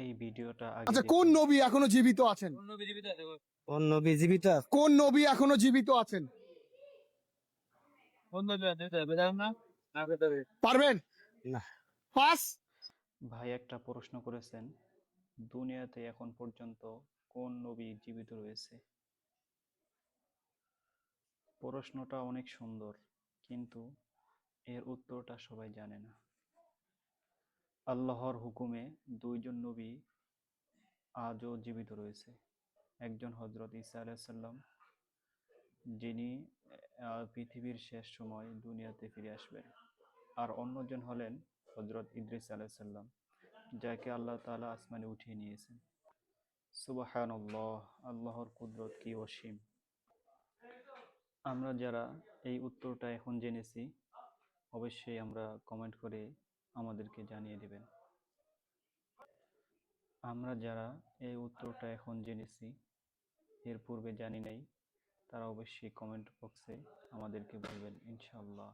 এই ভিডিওটা আচ্ছা কোন নবী এখনও জীবিত আছেন? কোন নবী জীবিত আছে? কোন নবী এখনও জীবিত আছেন? পারবেন? না। পাস? ভাই একটা প্রশ্ন করেছেন দুনিয়াতে এখন পর্যন্ত কোন নবী জীবিত রয়েছে? প্রশ্নটা অনেক সুন্দর কিন্তু এর উত্তরটা সবাই জানে না। আল্লাহর হুকুমে দুইজন নবী আজও জীবিত রয়েছে। একজন হজরত ঈসা আলাইসাল্লাম যিনি পৃথিবীর শেষ সময় দুনিয়াতে ফিরে আসবেন। আর অন্যজন হলেন হজরত ইদ্রিস আলাইসাল্লাম যাকে আল্লাহ তাআলা আসমানে উঠিয়ে নিয়েছেন। সুবাহান আল্লাহর কুদরত কি অসীম। আমরা যারা এই উত্তরটা এখন জেনেছি, অবশ্যই আমরা কমেন্ট করে আমাদেরকে জানিয়ে দেবেন। আমরা যারা এই উত্তরটা এখন জেনেছি, এর পূর্বে জানি নাই, তারা অবশ্যই কমেন্ট বক্সে আমাদেরকে বলবেন, ইনশাআল্লাহ।